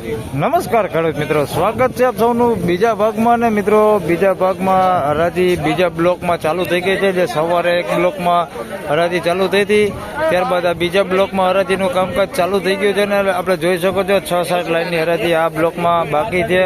નમસ્કાર ખેડૂત મિત્રો, સ્વાગત છે આપ સૌનું બીજા ભાગમાં ને મિત્રો, બીજા ભાગમાં હરાજી બીજા બ્લોકમાં ચાલુ થઈ ગઈ છે, જે સવારે એક બ્લોકમાં હરાજી ચાલુ થઈ હતી. ત્યારબાદ આ બીજા બ્લોકમાં હરાજીનું કામકાજ ચાલુ થઈ ગયું છે ને આપણે જોઈ શકો છો છ સાત લાઈનની હરાજી આ બ્લોકમાં બાકી છે.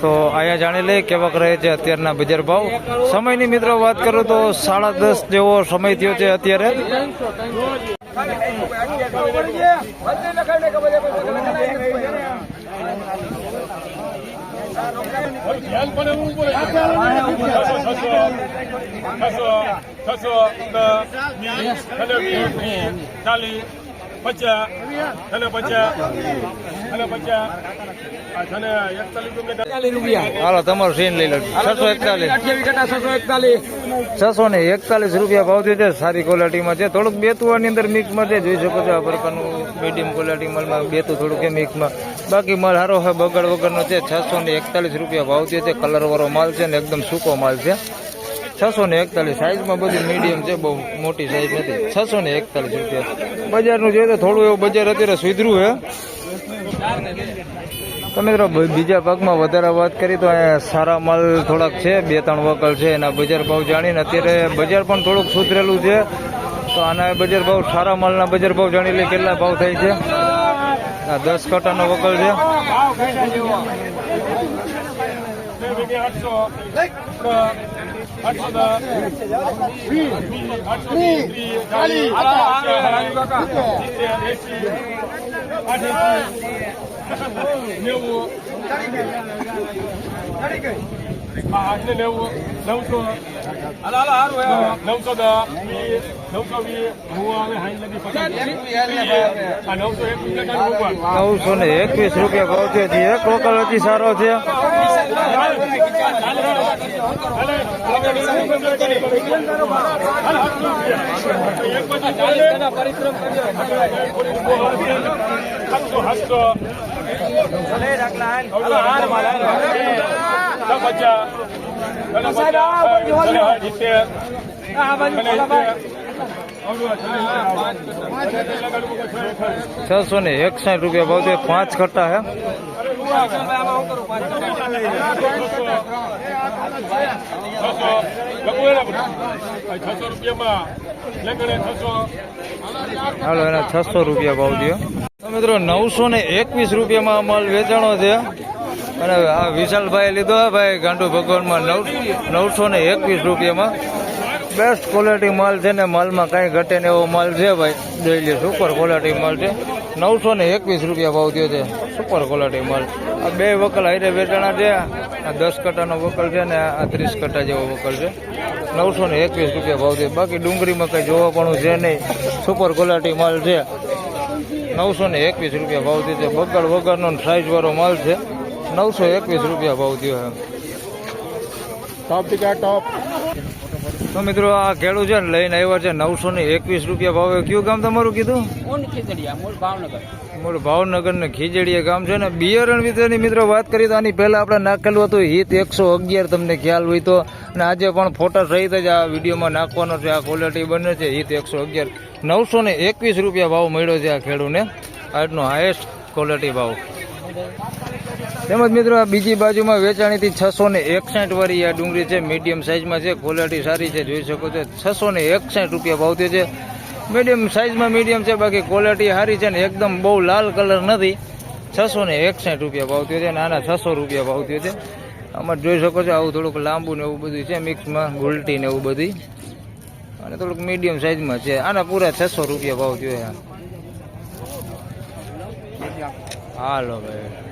તો અહીંયા જાણી લઈએ કેવાક રહે છે અત્યારના બજાર ભાવ. સમયની મિત્રો, વાત કરું તો સાડા દસ જેવો સમય થયો છે અત્યારે. ચાલીસ પચાસ અને પચાસ અને પચા અને પચા હાલો તમારું સીન લઈ લો છસો એકતાલીસ. છસો ને એકતાલીસ રૂપિયા ભાવ થયો છે. સારી ક્વોલિટીમાં છે. થોડુંક બેતુવાની અંદર મિક્સમાં છે. જોઈ શકો છો આ પ્રકારનું મીડિયમ ક્વોલિટી માલમાં બેતું થોડુંક મિક્સમાં બાકી માલ સારો છે બગડ વગરનો છે. છસો ને એકતાલીસ રૂપિયા ભાવ થયો છે. કલરવાળો માલ છે ને એકદમ સૂકો માલ છે. છસો ને એકતાલીસ. સાઈઝમાં બધી મીડિયમ છે, બહુ મોટી સાઈઝ નથી. છસો ને એકતાલીસ રૂપિયા બજારનું જોઈએ તો થોડું એવું બજાર અત્યારે સુધર્યું છે. તો મિત્રો બીજા ભાગમાં વધારે વાત કરી તો અહીંયા સારા માલ થોડાક છે, બે ત્રણ વકલ છે એના બજાર ભાવ જાણીને અત્યારે બજાર પણ થોડુંક સુધરેલું છે. તો આના બજાર ભાવ, સારા માલના બજાર ભાવ જાણી લે કેટલા ભાવ થાય છે? આ દસ કટાનો વકલ છે. ચાલીસ નેવું આઠને નેવું નવસો નવસો દસ વીસ નવસો વીસ હું આવે હાઈ લગી પચાસ નવસો એક નવસો ને એકવીસ રૂપિયા ભાવ છે એક વકલ સારો છે. છસો ને એકસાઠ રૂપિયા ભાવ છે પાંચ કટ્ટા હે હાલો, એના છસો રૂપિયા ભાવ દો મિત્રો, નવસો ને એકવીસ રૂપિયામાં માલ વેચાણો છે. અને આ વિશાલભાઈ લીધો ભાઈ ગાંડુ ભગવાનમાં નવ નવસો ને એકવીસ રૂપિયામાં. બેસ્ટ ક્વોલિટી માલ છે ને માલમાં કાંઈ ઘટે ને એવો માલ છે ભાઈ. જોઈ સુપર ક્વોલિટી માલ છે. નવસો ને એકવીસ રૂપિયા ભાવ થયો છે. સુપર ક્વોલિટી માલ. આ બે વકલ હારે વેચાણા છે. આ દસ કટાનો વકલ છે ને આ ત્રીસ કટા જેવો વકલ છે. નવસો ને એકવીસ રૂપિયા ભાવ છે બાકી ડુંગળીમાં કંઈ જોવા પણ છે નહીં. સુપર ક્વોલિટી માલ છે. નવસો ને એકવીસ રૂપિયા ભાવ થયો છે. બગડ વગરનો સાઈઝ વાળો માલ છે. નવસો એકવીસ રૂપિયા ભાવ થયો છે. ટોપ ટીકા ટોપ તો મિત્રો આ ખેડૂત છે ને લઈને આવ્યા છે નવસો ને એકવીસ રૂપિયા ભાવે. કયું ગામ તમારું કીધું? મૂળ ભાવનગર. મૂળ ભાવનગર ને ખીજડીયા ગામ છે ને. બિયારણ વિશેની મિત્રો વાત કરી તો આની પહેલા આપણે નાખેલું હતું હિત એકસો અગિયાર તમને ખ્યાલ હોય તો. અને આજે પણ ફોટા સહિત જ આ વિડીયોમાં નાખવાનો છે. આ ક્વોલિટી બને છે હિત એકસો અગિયાર. નવસો ને એકવીસ રૂપિયા ભાવ મળ્યો છે આ ખેડૂને. આજનો હાઈએસ્ટ ક્વોલિટી ભાવ. તેમજ મિત્રો બીજી બાજુમાં વેચાણીથી છસો ને એકસાઠ વાળી આ ડુંગળી છે. મીડિયમ સાઇઝમાં છે. ક્વોલિટી સારી છે. જોઈ શકો છો. છસો ને એકસાઠ રૂપિયા ભાવતી છે. મીડિયમ સાઇઝમાં મીડિયમ છે. બાકી ક્વોલિટી સારી છે ને એકદમ બહુ લાલ કલર નથી. છસો ને એકસાઠ રૂપિયા ભાવતી છે. અને આના છસો રૂપિયા ભાવતી છે. આમાં જોઈ શકો છો, આવું થોડુંક લાંબુ ને એવું બધું છે. મિક્સમાં ગુલટી ને એવું બધી. અને થોડુંક મીડિયમ સાઇઝમાં છે. આના પૂરા છસો રૂપિયા ભાવ થયો હાલો ભાઈ.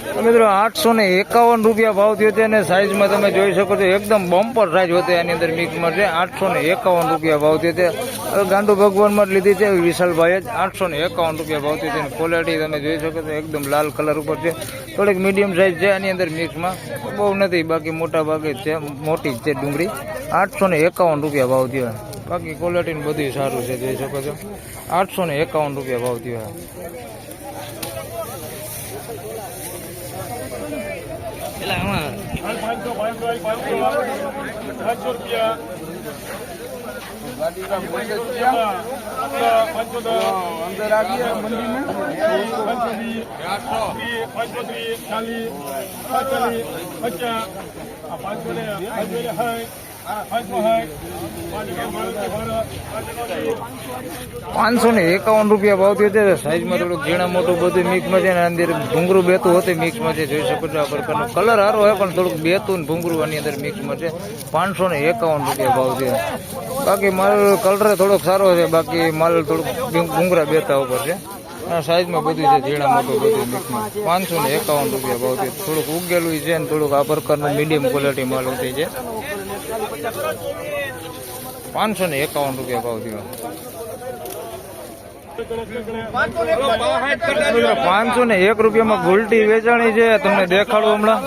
મિત્રો આઠસો ને એકાવન રૂપિયા ભાવ થયો છે અને સાઇઝમાં તમે જોઈ શકો છો એકદમ બમ્પર સાઇઝ હોતી એની અંદર મિક્સમાં છે. આઠસો ને એકાવન રૂપિયા ભાવ થયો છે. હવે ગાંડુ ભગવાનમાં જ લીધી છે વિશાલભાઈ જ. આઠસો ને એકાવન રૂપિયા ભાવ થયો છે. અને ક્વોલિટી તમે જોઈ શકો છો એકદમ લાલ કલર ઉપર છે. થોડીક મીડિયમ સાઇઝ છે આની અંદર મિક્સમાં બહુ નથી, બાકી મોટા ભાગે છે. મોટી છે ડુંગળી. આઠસો ને એકાવન રૂપિયા ભાવ થયો બાકી ક્વોલિટીનું બધું સારું છે, જોઈ શકો છો. આઠસો ને એકાવન રૂપિયા ભાવ થયો એટલે આમાં પાંચસો પાંચસો રૂપિયા. અંદર પાંચસો વીસ પાંચસો ત્રીસ ચાલીસ પાંચચાલીસ પચાસ પાંચસો ને પાંચસો ને સાઠ પાંચસો ને એકાવન રૂપિયા ભાવ થયો છે. સાઈઝમાં થોડુંક ઝીણા મોટું બધું મિક્સમાં છે અંદર ભૂંગરું બેતું હતું મિક્સમાં છે. જોઈ શકો છો આ પ્રકારનો કલર સારો હોય પણ થોડુંક બેતું ને ભૂંગરું આની અંદર મિક્સમાં છે. પાંચસો ને એકાવન રૂપિયા ભાવ છે. બાકી માલ કલર થોડોક સારો છે, બાકી માલ થોડુંક ભૂંગરા બેતા ઉપર છે. સાઈઝમાં બધું છે, ઝીણા મોટું બધું મિક્સમાં પાંચસો ને એકાવન રૂપિયા ભાવ છે. થોડુંક ઉગેલું છે ને થોડુંક આ પ્રકારનું મીડિયમ ક્વોલિટી માલ ઉઠી છે. પાંચસો ને એકાવન રૂપિયા ભાવ થયો. પાંચસો ને એક રૂપિયામાં ગુલટી વેચાણી છે, તમને દેખાડું હમણાં.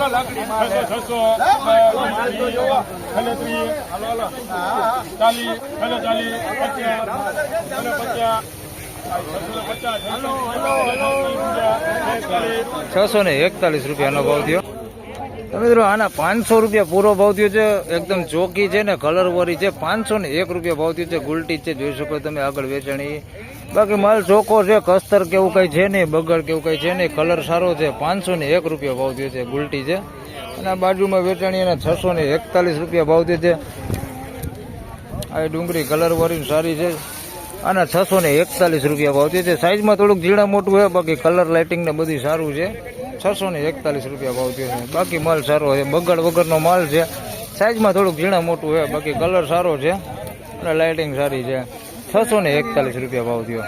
છસો ને એકતાલીસ રૂપિયાનો ભાવ થયો. મિત્રો, આના પાંચસો રૂપિયા પૂરો ભાવ થયો છે. એકદમ ચોકી છે ને કલર વાળી છે. પાંચસો ને એક રૂપિયા ભાવ થયો છે. ગુલટી છે, જોઈ શકો તમે આગળ વેચાણી. બાકી માલ ચોખ્ખો છે, કસ્તર કેવું કઈ છે નહીં, બગડ કેવું કઈ છે નહીં કલર સારો છે. પાંચસો ને એક રૂપિયા ભાવ થયો છે ગુલટી છે. અને આ બાજુમાં વેચાણી અને છસો ને એકતાલીસ રૂપિયા ભાવ થયો છે. આ ડુંગળી કલર વાળી સારી છે. અને છસો ને એકતાલીસ રૂપિયા ભાવ થયો છે. સાઈઝમાં થોડુંક ઝીણા મોટું છે, બાકી કલર લાઇટિંગ ને બધું સારું છે. છસો ને એકતાલીસ રૂપિયા ભાવ થયો છે. બાકી માલ સારો છે. બગડ વગરનો માલ છે. સાઇઝમાં થોડુંક ઝીણા મોટું છે. બાકી કલર સારો છે. અને લાઇટિંગ સારી છે. છસો ને એકતાલીસ રૂપિયા ભાવ થયો.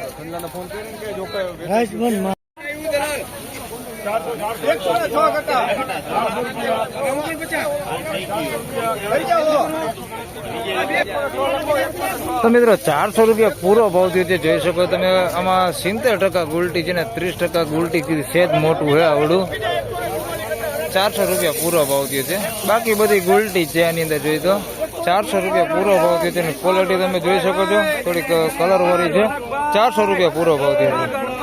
તો મિત્રો, ચારસો રૂપિયા પૂરો ભાવ થયો છે, જોઈ શકો તમે. આમાં સિત્તેર ટકા ગુલટી છે ને ત્રીસ ટકા ગુલટી સેજ મોટું છે આવડું. ચારસો રૂપિયા પૂરો ભાવ થયો છે. બાકી બધી ગુલટી છે આની અંદર, જોઈ તો. ચારસો રૂપિયા પૂરો ભાવ થયો છે. ક્વોલિટી તમે જોઈ શકો છો. થોડીક કલર વાળી છે. ચારસો રૂપિયા પૂરો ભાવ થયો છે.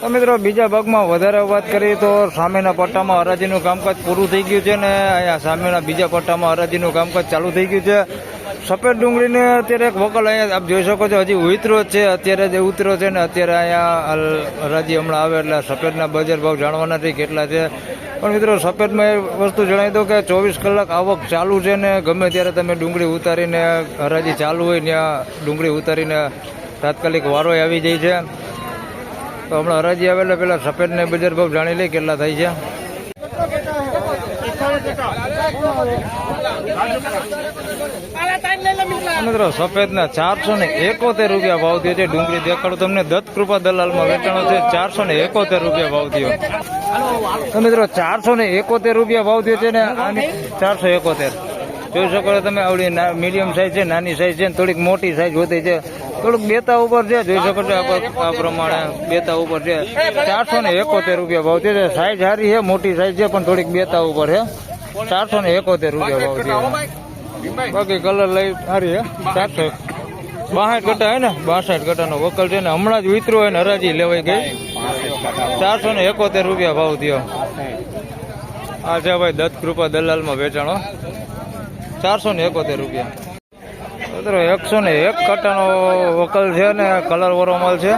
તો મિત્રો, બીજા ભાગમાં વધારે વાત કરીએ તો સામેના પટ્ટામાં હરાજીનું કામકાજ પૂરું થઈ ગયું છે ને અહીંયા સામેના બીજા પટ્ટામાં હરાજીનું કામકાજ ચાલુ થઈ ગયું છે. સફેદ ડુંગળીને અત્યારે એક વકલ અહીંયા આપ જોઈ શકો છો, હજી ઉતરો છે, અત્યારે જે ઉતરો છે ને અત્યારે અહીંયા હરાજી હમણાં આવે એટલે સફેદના બજાર ભાવ જાણવાના નથી કેટલા છે. પણ મિત્રો, સફેદમાં એ વસ્તુ જણાવી દો કે ચોવીસ કલાક આવક ચાલુ છે ને ગમે ત્યારે તમે ડુંગળી ઉતારીને હરાજી ચાલુ હોય, ત્યાં ડુંગળી ઉતારીને તાત્કાલિક વારો આવી જાય છે. તો હમણાં હરાજી આવે એટલે પેલા સફેદ ને બજાર ભાવ જાણી લઈ કેટલા થાય છે. મિત્રો, સફેદ ના ચારસો ને એકોતેર રૂપિયા ભાવ થયો છે. ડુંગળી દેખાડું તમને. દત્ત કૃપા દલાલમાં વેચાણો છે. ચારસો ને એકોતેર રૂપિયા ભાવ થયો. તો મિત્રો, ચારસો ને એકોતેર રૂપિયા ભાવ થયો છે ને આની ચારસો એકોતેર. જોઈ શકો તમે, આવડી મીડિયમ સાઈઝ છે, નાની સાઈઝ છે થોડીક મોટી સાઈઝ હોતી છે. થોડુંક બેતા ઉપર છે જોઈ શકો છો આ- પ્રમાણે બેતા ઉપર છે. ચારસો ને એકોતેર રૂપિયા ભાવ છે. સાઈઝ સારી છે મોટી સાઈઝ છે પણ થોડીક બેતા ઉપર છે. ચારસો ને એકોતેર રૂપિયા ભાવ છે. બાકી કલર લઈ સારી છે. ચારસો બાસઠ ગટા હે ને? બાસઠ કટાનો વકલ છે ને હમણાં જ વિતરો હોય ને હરાજી લેવાઈ ગઈ. ચારસો ને એકોતેર રૂપિયા ભાવ થયો. આ છે ભાઈ દત્ત કૃપા દલાલમાં વેચાણો ચારસો ને એકોતેર રૂપિયા. મિત્રો એકસો ને, એક કટાનો વકલ છે ને કલર વાળો છે.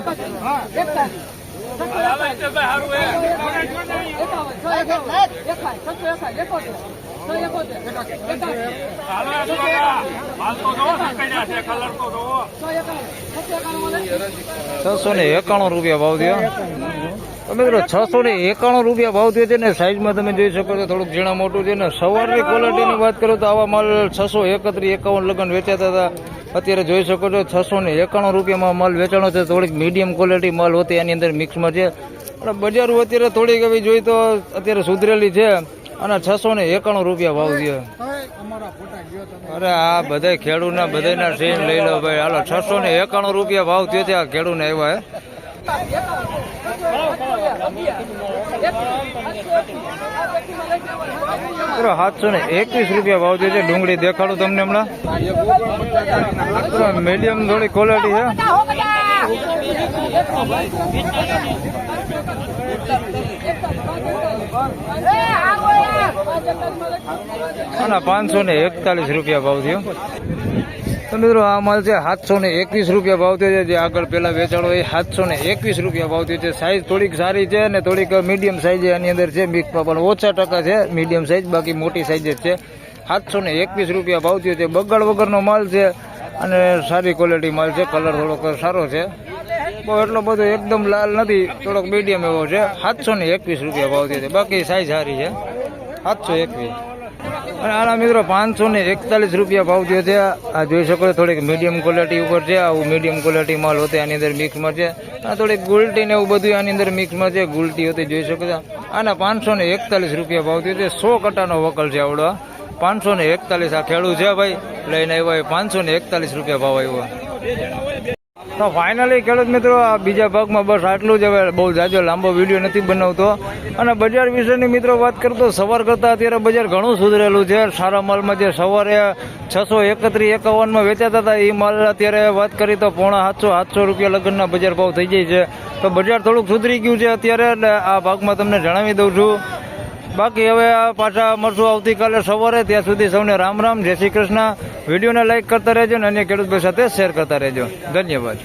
છસો ને એકાણું રૂપિયા ભાવ થયો. તો મિત્રો છસો એકાણું રૂપિયા ભાવ થયો છે ને સાઈઝમાં તમે જોઈ શકો છો, થોડુંક ઝીણા મોટું છે ને સવારની ક્વોલિટીની વાત કરું તો આવા માલ છસો એકત્રીસ એકાવન લગ્ન વેચાતા હતા. અત્યારે જોઈ શકો છો છસો ને રૂપિયામાં માલ વેચાણો છે, થોડીક મીડિયમ ક્વોલિટી માલ હોતી એની અંદર મિક્સમાં છે. અને બજારો અત્યારે થોડીક એવી જોઈ તો અત્યારે સુધરેલી છે અને છસો ને એકાણું રૂપિયા ભાવ છે અરે આ બધા ખેડૂતના બધાના સીન લઈ લો ભાઈ. હાલો, છસો ને એકાણું રૂપિયા ભાવ થયો છે આ ખેડૂને આવ્યા મિત્રો સાતસો ને એકવીસ રૂપિયા ભાવ છે. ડુંગળી દેખાડું તમને હમણાં. મીડિયમ થોડી ક્વોલિટી છે. આના પાંચસો ને એકતાલીસ રૂપિયા ભાવ થયો. તો મિત્રો, આ માલ છે સાતસો ને એકવીસ રૂપિયા ભાવ થયો છે. જે આગળ પેલા વેચાણો એ સાતસો ને એકવીસ રૂપિયા ભાવ થયો છે. સાઈઝ થોડીક સારી છે અને થોડીક મીડિયમ સાઈઝ એની અંદર છે મિક્સમાં પણ ઓછા ટકા છે મીડિયમ સાઈઝ બાકી મોટી સાઈઝ જ છે. સાતસો ને એકવીસ રૂપિયા ભાવ થયો છે. બગાડ વગરનો માલ છે અને સારી ક્વોલિટી માલ છે. કલર થોડોક સારો છે. બહુ એટલો બધો એકદમ લાલ નથી, થોડોક મીડિયમ એવો છે. સાતસો ને એકવીસ રૂપિયા ભાવ થયો છે. બાકી સાઈઝ સારી છે. સાતસો એકવીસ. અને આના મિત્રો, પાંચસો ને એકતાલીસ રૂપિયા ભાવ થયો છે. આ જોઈ શકો થોડીક મીડિયમ ક્વોલિટી ઉપર છે. આવું મીડિયમ ક્વોલિટી માલ હોતે આની અંદર મિક્સમાં છે. આ થોડીક ગુલટી ને એવું બધું આની અંદર મિક્સમાં છે. ગુલટી હોતી જોઈ શકો છો. આના પાંચસો ને એકતાલીસ રૂપિયા ભાવ થયો છે. સો કટાનો વકલ છે આવડો. પાંચસો ને એકતાલીસ આ ખેડૂત છે ભાઈ. લઈને આવ્યો પાંચસો ને એકતાલીસ રૂપિયા ભાવ આવ્યો. તો ફાઇનલી ખેડૂત મિત્રો, આ બીજા ભાગમાં બસ આટલું જ. હવે બહુ જાજો લાંબો વીડિયો નથી બનાવતો. અને બજાર વિશેની મિત્રો વાત કરું તો સવાર કરતાં અત્યારે બજાર ઘણું સુધરેલું છે. સારા માલમાં જે સવારે છસો એકત્રીસ એકાવનમાં વેચાતા હતા એ માલ અત્યારે વાત કરી તો પોણા સાતસો સાતસો રૂપિયા લગ્નના બજાર ભાવ થઈ જાય છે. તો બજાર થોડુંક સુધરી ગયું છે અત્યારે આ ભાગમાં તમને જણાવી દઉં છું. બાકી હવે પાછા મળશું આવતીકાલે સવારે. ત્યાં સુધી સૌને રામ રામ. જય શ્રી કૃષ્ણ. વિડીયોને લાઇક કરતા રહેજો અને અન્ય ખેડૂત ભાઈ સાથે શેર કરતા રહેજો. ધન્યવાદ.